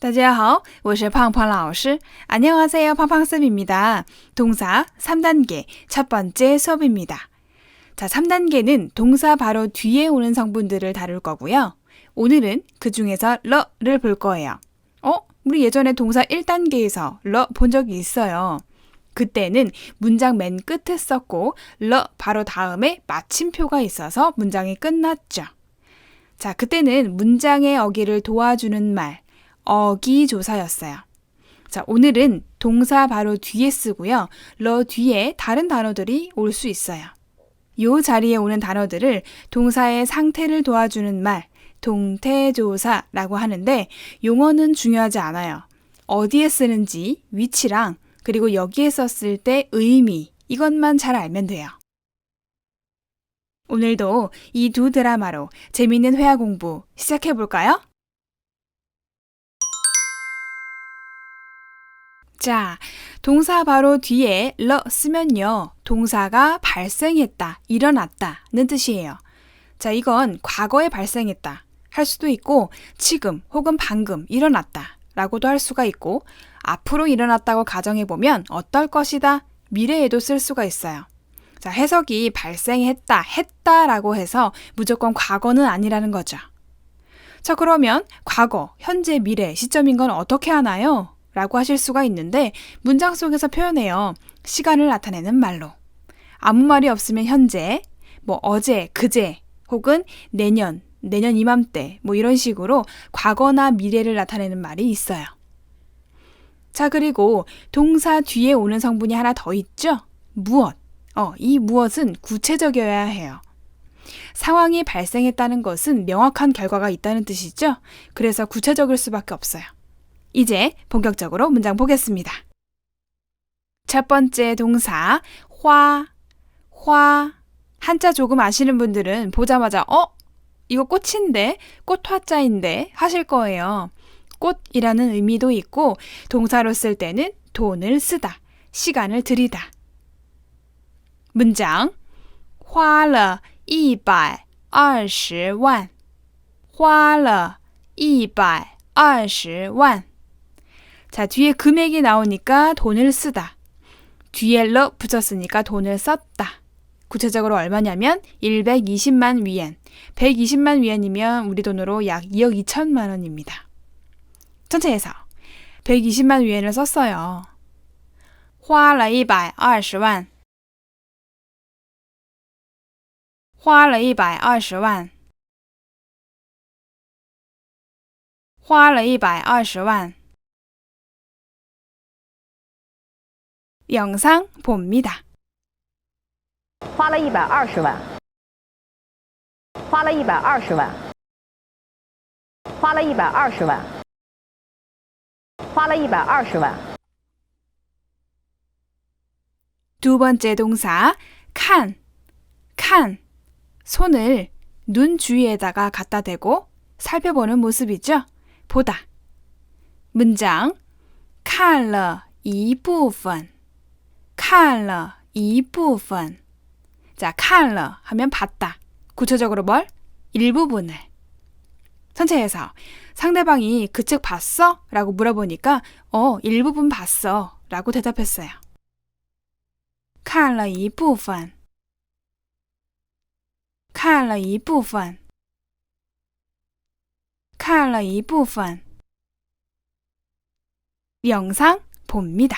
大家好,我是胖胖老师. 안녕하세요. 팡팡쌤입니다. 동사 3단계 첫 번째 수업입니다. 자, 3단계는 동사 바로 뒤에 오는 성분들을 다룰 거고요. 오늘은 그 중에서 러를 볼 거예요. 어? 우리 예전에 동사 1단계에서 러 본 적이 있어요. 그때는 문장 맨 끝에 썼고 러 바로 다음에 마침표가 있어서 문장이 끝났죠. 자, 그때는 문장의 어기를 도와주는 말, 어기 조사였어요. 자, 오늘은 동사 바로 뒤에 쓰고요. 러 뒤에 다른 단어들이 올 수 있어요. 요 자리에 오는 단어들을 동사의 상태를 도와주는 말, 동태조사라고 하는데 용어는 중요하지 않아요. 어디에 쓰는지, 위치랑 그리고 여기에 썼을 때 의미, 이것만 잘 알면 돼요. 오늘도 이 두 드라마로 재미있는 회화 공부 시작해 볼까요? 자, 동사 바로 뒤에 러 쓰면요. 동사가 발생했다, 일어났다는 뜻이에요. 자, 이건 과거에 발생했다 할 수도 있고 지금 혹은 방금 일어났다 라고도 할 수가 있고 앞으로 일어났다고 가정해 보면 어떨 것이다 미래에도 쓸 수가 있어요. 자, 해석이 발생했다, 했다 라고 해서 무조건 과거는 아니라는 거죠. 자, 그러면 과거, 현재, 미래 시점인 건 어떻게 하나요? 라고 하실 수가 있는데 문장 속에서 표현해요. 시간을 나타내는 말로. 아무 말이 없으면 현재, 뭐 어제, 그제, 혹은 내년, 내년 이맘때, 뭐 이런 식으로 과거나 미래를 나타내는 말이 있어요. 자, 그리고 동사 뒤에 오는 성분이 하나 더 있죠? 무엇. 어, 이 무엇은 구체적이어야 해요. 상황이 발생했다는 것은 명확한 결과가 있다는 뜻이죠? 그래서 구체적일 수밖에 없어요. 이제 본격적으로 문장 보겠습니다. 첫 번째 동사, 화, 화. 한자 조금 아시는 분들은 보자마자, 어? 이거 꽃인데? 꽃화자인데? 하실 거예요. 꽃이라는 의미도 있고, 동사로 쓸 때는 돈을 쓰다, 시간을 들이다. 문장, 花了120万,花了120万. 자, 뒤에 금액이 나오니까 돈을 쓰다. 뒤에 러 붙였으니까 돈을 썼다. 구체적으로 얼마냐면 120만 위엔. 120만 위엔이면 우리 돈으로 약 2억 2천만 원입니다. 전체 해서 120만 위엔을 썼어요. 花了120万花了一百二十万，花了一百二十万。 영상 봅니다. 花了一百二十万，花了一百二十万，花了一百二十万，花了一百二十万。 두 번째 동사 칸, 칸. 손을 눈 주위에다가 갖다 대고 살펴보는 모습이죠. 보다. 문장 看了一部分 칸러 이부분. 자, 칸러 하면 봤다. 구체적으로 뭘? 일부분을. 전체에서 상대방이 그 책 봤어? 라고 물어보니까 어, 일부분 봤어. 라고 대답했어요. 칸러 이부분. 칸러 이부분. 칸러 이부분. 영상 봅니다.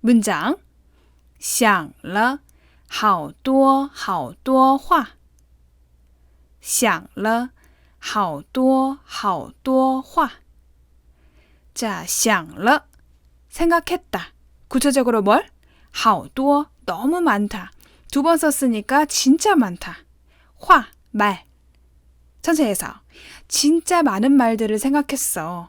문장 想了好多好多话想了好多好多话 자, 想了 생각했다. 구체적으로 뭘? 好多 너무 많다. 두 번 썼으니까 진짜 많다. 화, 말. 천천히해서 진짜 많은 말들을 생각했어.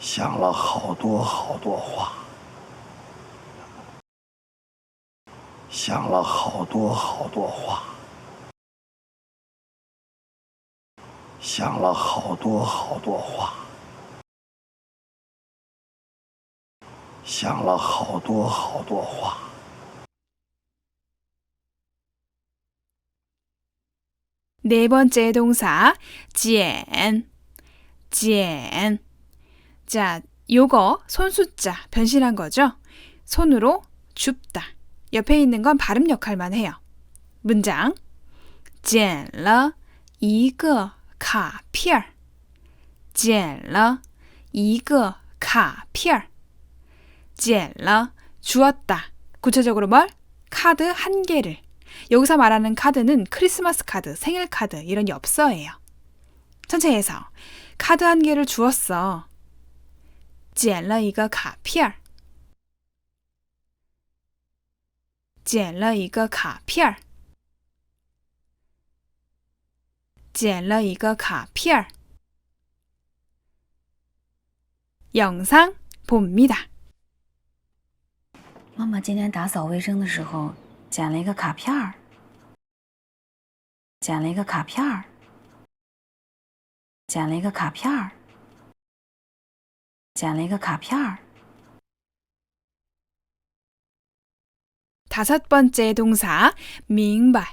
想了好多好多话，想了好多好多话，想了好多好多话，想了好多好多话。 네 번째 동사, 捡, 捡. 자, 요거 손숫자 변신한 거죠? 손으로 줍다. 옆에 있는 건 발음 역할만 해요. 문장. 捡了一个卡片儿.捡了一个卡片儿.捡了 주었다. 구체적으로 뭘? 카드 한 개를. 여기서 말하는 카드는 크리스마스 카드, 생일 카드 이런 엽서예요. 천천히 해서 카드 한 개를 주었어. 捡了一个卡片儿.捡了一个卡片儿.捡了一个卡片儿. 영상 봅니다. 妈妈今天打扫卫生的时候捡了一个卡片儿，捡了一个卡片儿，捡了一个卡片儿， 捡了一个卡片儿。 다섯 번째 동사, 明白.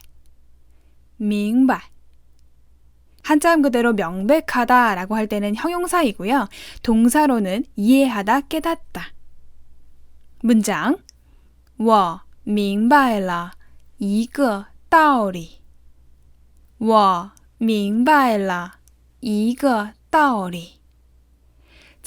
明白. 한자음 그대로 명백하다 라고 할 때는 형용사이고요. 동사로는 이해하다, 깨닫다. 문장. 我明白了一个道理.我明白了一个道理.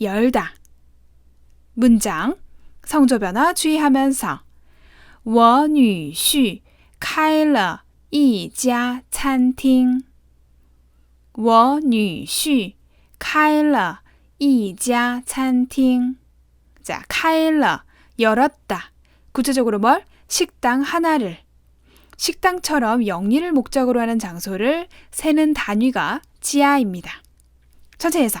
열다. 문장, 성조 변화 주의하면서 我女婿开了一家餐厅.我女婿开了一家餐厅. 자, 开了, 열었다. 구체적으로 뭘? 식당 하나를. 식당처럼 영리를 목적으로 하는 장소를 세는 단위가 지하입니다. 천천히해서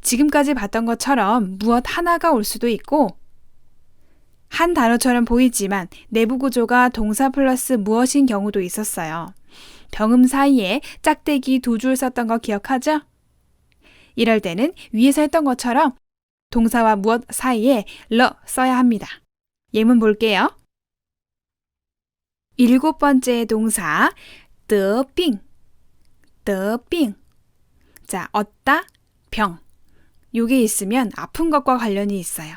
지금까지 봤던 것처럼 무엇 하나가 올 수도 있고 한 단어처럼 보이지만 내부 구조가 동사 플러스 무엇인 경우도 있었어요. 병음 사이에 짝대기 두 줄 썼던 거 기억하죠? 이럴 때는 위에서 했던 것처럼 동사와 무엇 사이에 러 써야 합니다. 예문 볼게요. 일곱 번째 동사 더빙 더빙 자, 얻다 병 요게 있으면 아픈 것과 관련이 있어요.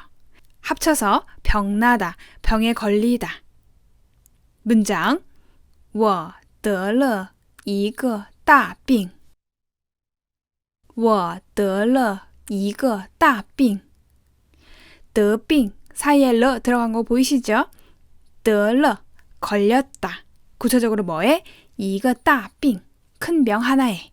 합쳐서 병나다, 병에 걸리다. 문장 我得了一个大病.我得了一个大病.得病 사이에 러 들어간 거 보이시죠? 得了 걸렸다. 구체적으로 뭐에? 이거 따빙 큰 병 하나에.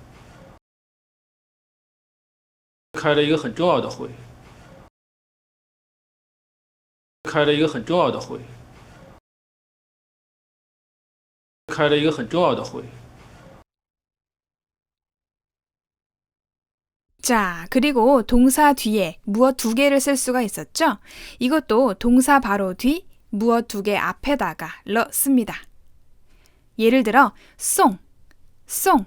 开了一个很重要的会，开了一个很重要的会，开了一个很重要的会。 자, 그리고 동사 뒤에 무엇 두 개를 쓸 수가 있었죠? 이것도 동사 바로 뒤, 무엇 두 개 앞에다가 러 씁니다. 예를 들어, 송, 송.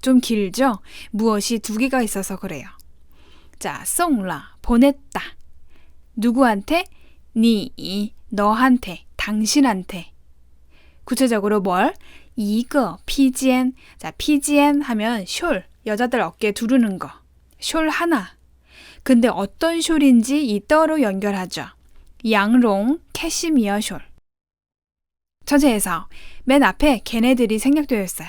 좀 길죠? 무엇이 두 개가 있어서 그래요. 자, 送了 보냈다. 누구한테? 니 너한테, 당신한테. 구체적으로 뭘? 이거 피지엔. 자, 피지엔 하면 숄 여자들 어깨 두르는 거. 숄 하나. 근데 어떤 숄인지 이 떠로 연결하죠. 양롱 캐시미어 숄. 전체에서 맨 앞에 걔네들이 생략되어 있어요.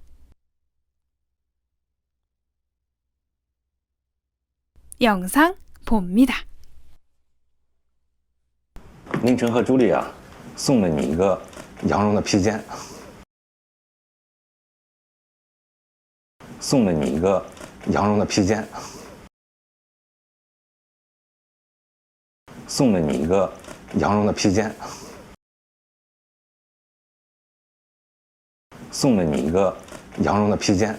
영상 봅니다. 凌晨和朱莉啊，送了你一个羊绒的披肩，送了你一个羊绒的披肩，送了你一个羊绒的披肩，送了你一个羊绒的披肩。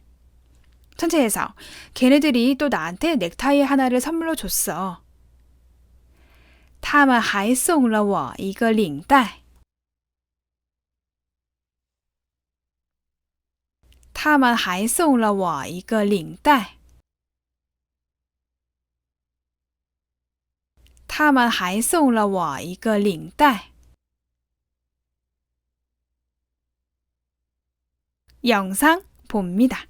전체에서 걔네들이 또 나한테 넥타이 하나를 선물로 줬어. 他们还送了我一个领带.他们还送了我一个领带.他们还送了我一个领带. 영상 봅니다.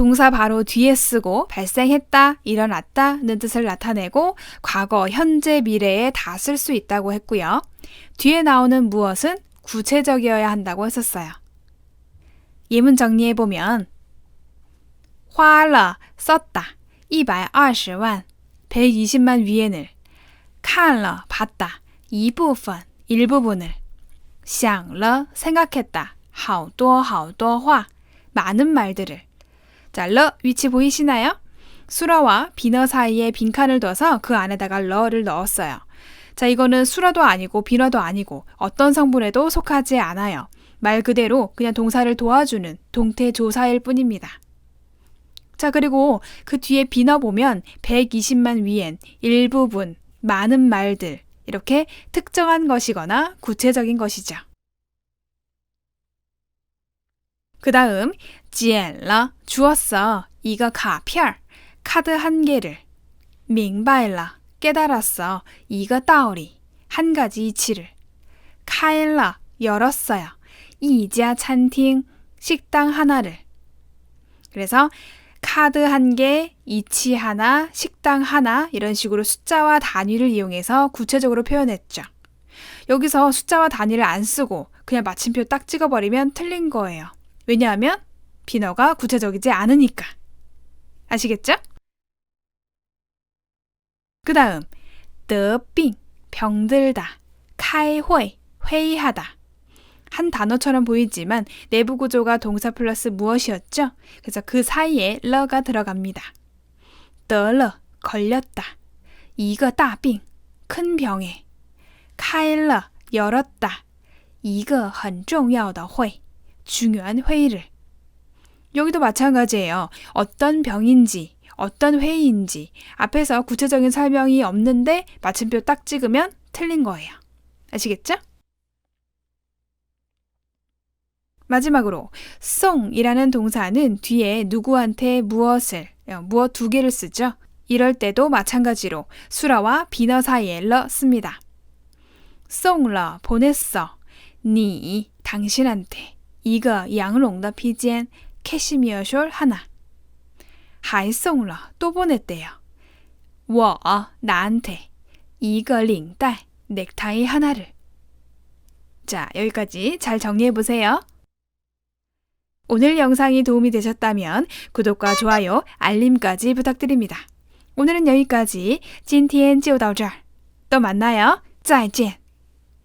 동사 바로 뒤에 쓰고 발생했다, 일어났다는 뜻을 나타내고 과거, 현재, 미래에 다 쓸 수 있다고 했고요. 뒤에 나오는 무엇은 구체적이어야 한다고 했었어요. 예문 정리해 보면 花了 썼다. 120만 120만 위엔을 看了 봤다. 一部分 일부분을 想了 생각했다. 好多好多话 많은 말들을 자, 러 위치 보이시나요? 수라와 비너 사이에 빈칸을 둬서 그 안에다가 러를 넣었어요. 자, 이거는 수라도 아니고 비너도 아니고 어떤 성분에도 속하지 않아요. 말 그대로 그냥 동사를 도와주는 동태 조사일 뿐입니다. 자, 그리고 그 뒤에 비너 보면 120만 위엔, 일부분, 많은 말들 이렇게 특정한 것이거나 구체적인 것이죠. 그 다음 捡了 주었어. 이거 카피알 카드 한 개를 明白了 깨달았어. 이거 따오리 한 가지 이치를 开了 열었어요. 이자餐厅 식당 하나를 그래서 카드 한 개, 이치 하나, 식당 하나 이런 식으로 숫자와 단위를 이용해서 구체적으로 표현했죠. 여기서 숫자와 단위를 안 쓰고 그냥 마침표 딱 찍어버리면 틀린 거예요. 왜냐하면 비너가 구체적이지 않으니까. 아시겠죠? 그 다음, 得病, 병들다, 开会, 회의하다. 한 단어처럼 보이지만 내부 구조가 동사 플러스 무엇이었죠? 그래서 그 사이에 러가 들어갑니다. 得了, 걸렸다. 一个大病, 큰 병에. 开了, 열었다. 一个很重要的会, 중요한 회의를. 여기도 마찬가지예요. 어떤 병인지, 어떤 회의인지 앞에서 구체적인 설명이 없는데 마침표 딱 찍으면 틀린 거예요. 아시겠죠? 마지막으로 송이라는 동사는 뒤에 누구한테 무엇을 어, 무엇 두 개를 쓰죠. 이럴 때도 마찬가지로 수라와 비너 사이에 러 씁니다. 송러 보냈어. 니 당신한테 이거 양롱더 피젠 캐시미어 숄 하나. 还送了 또 보냈대요. 我 나한테 이거 링带 넥타이 하나를. 자, 여기까지 잘 정리해 보세요. 오늘 영상이 도움이 되셨다면 구독과 좋아요, 알림까지 부탁드립니다. 오늘은 여기까지. 今天就到这儿.또 만나요. 再见.